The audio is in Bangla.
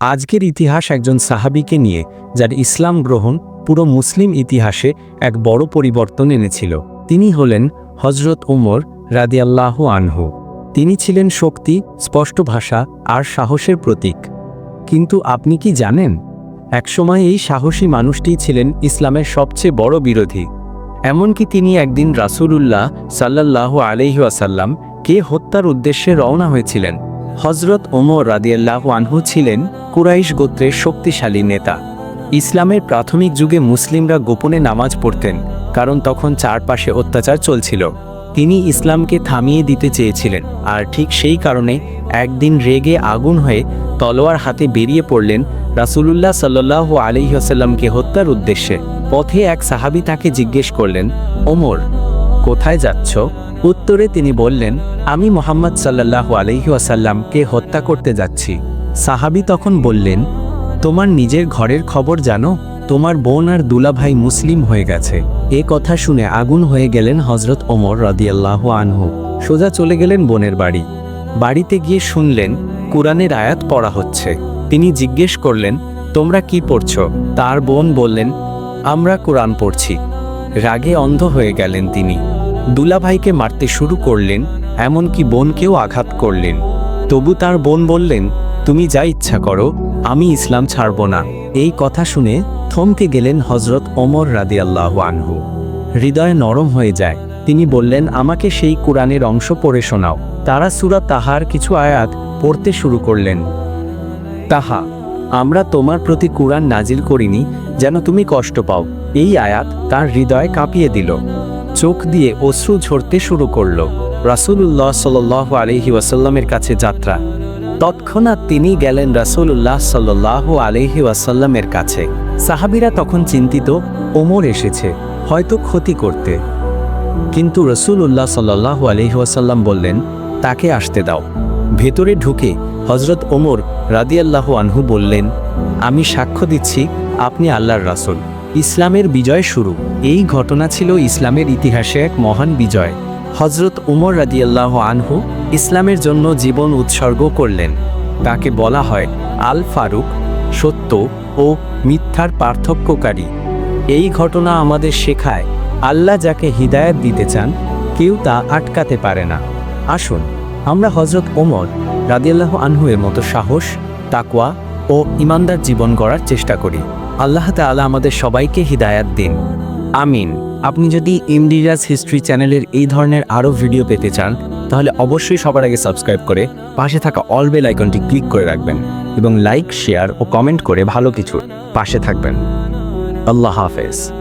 আজকের ইতিহাস একজন সাহাবীকে নিয়ে, যার ইসলাম গ্রহণ পুরো মুসলিম ইতিহাসে এক বড় পরিবর্তন এনেছিল। তিনি হলেন হজরত ওমর রাদিয়াল্লাহু আনহু। তিনি ছিলেন শক্তি, স্পষ্ট ভাষা আর সাহসের প্রতীক। কিন্তু আপনি কি জানেন? একসময় এই সাহসী মানুষটি ছিলেন ইসলামের সবচেয়ে বড় বিরোধী। এমনকি তিনি একদিন রাসূলুল্লাহ সাল্লাল্লাহু আলাইহি ওয়াসাল্লাম কে হত্যার উদ্দেশ্যে রওনা হয়েছিলেন। হজরত ওমর রাদিয়াল্লাহ আনহু ছিলেন কুরাইশ গোত্রের শক্তিশালী নেতা। ইসলামের প্রাথমিক যুগে মুসলিমরা গোপনে নামাজ পড়তেন, কারণ তখন চারপাশে অত্যাচার চলছিল। তিনি ইসলামকে থামিয়ে দিতে চেয়েছিলেন, আর ঠিক সেই কারণে একদিন রেগে আগুন হয়ে তলোয়ার হাতে বেরিয়ে পড়লেন রাসূলুল্লাহ সাল্লাল্লাহু আলাইহি ওয়াসাল্লামকে হত্যার উদ্দেশ্যে। পথে এক সাহাবী তাকে জিজ্ঞেস করলেন, ওমর, কোথায় যাচ্ছ? উত্তরে তিনি বললেন আমি মোহাম্মদ সাল্লাল্লাহু আলাইহি ওয়াসাল্লামকে হত্যা করতে যাচ্ছি। সাহাবি তখন বললেন, তোমার নিজের ঘরের খবর জানো? তোমার বোন আর দুলাভাই মুসলিম হয়ে গেছে। এ কথা শুনে আগুন হয়ে গেলেন হজরত ওমর রদিয়াল্লাহ আনহু। সোজা চলে গেলেন বোনের বাড়ি। বাড়িতে গিয়ে শুনলেন, কোরআনের আয়াত পড়া হচ্ছে। তিনি জিজ্ঞেস করলেন, তোমরা কি পড়ছ? তার বোন বললেন, আমরা কোরআন পড়ছি। রাগে অন্ধ হয়ে গেলেন তিনি। দুলাভাইকে মারতে শুরু করলেন এমনকি বোনকেও আঘাত করলেন। তবু তার বোন বললেন, তুমি যা ইচ্ছা করো, আমি ইসলাম ছাড়ব না। এই কথা শুনে থমকে গেলেন হজরত ওমর রাদিয়াল্লাহ আনহু। হৃদয় নরম হয়ে যায়। তিনি বললেন, আমাকে সেই কোরআনের অংশ পড়ে শোনাও। তারা সুরা তাহার কিছু আয়াত পড়তে শুরু করলেন। তাহা, আমরা তোমার প্রতি কোরআন নাজিল করিনি, যেন তুমি কষ্ট পাও। এই আয়াত তার হৃদয় কাঁপিয়ে দিল। চোখ দিয়ে অশ্রু ঝরতে শুরু করল। রাসূলুল্লাহ সাল্লাহ আলহি ওয়াসাল্লামের কাছে যাত্রা। তৎক্ষণাৎ তিনি গেলেন রাসূলুল্লাহ সাল্লাহ আলহি ওয়াসাল্লামের কাছে। সাহাবিরা তখন চিন্তিত, ওমর এসেছে, হয়তো ক্ষতি করতে। কিন্তু রসুল্লাহ সাল্লাহ আলহি ওয়াসাল্লাম বললেন, তাকে আসতে দাও। ভেতরে ঢুকে হজরত ওমর রাদিয়াল্লাহ আনহু বললেন, আমি সাক্ষ্য দিচ্ছি, আপনি আল্লাহর রাসূল। ইসলামের বিজয় শুরু। এই ঘটনা ছিল ইসলামের ইতিহাসে এক মহান বিজয়। হজরত উমর রাদিয়াল্লাহ আনহু ইসলামের জন্য জীবন উৎসর্গ করলেন। তাকে বলা হয় আল ফারুক, সত্য ও মিথ্যার পার্থক্যকারী। এই ঘটনা আমাদের শেখায়, আল্লাহ যাকে হিদায়াত দিতে চান, কেউ তা আটকাতে পারে না। আসুন, আমরা হজরত ওমর রাদিয়াল্লাহ আনহুয়ের মতো সাহস, তাকওয়া ও ইমানদার জীবন গড়ার চেষ্টা করি। আল্লাহ তাআলা আমাদের সবাইকে হিদায়াত দিন। আমিন। আপনি যদি ইমডিরাজ হিস্ট্রি চ্যানেলের এই ধরনের আরও ভিডিও পেতে চান, তাহলে অবশ্যই সবার আগে সাবস্ক্রাইব করে পাশে থাকা অল বেল আইকনটি ক্লিক করে রাখবেন এবং লাইক, শেয়ার ও কমেন্ট করে ভালো কিছু পাশে থাকবেন। আল্লাহ হাফেজ।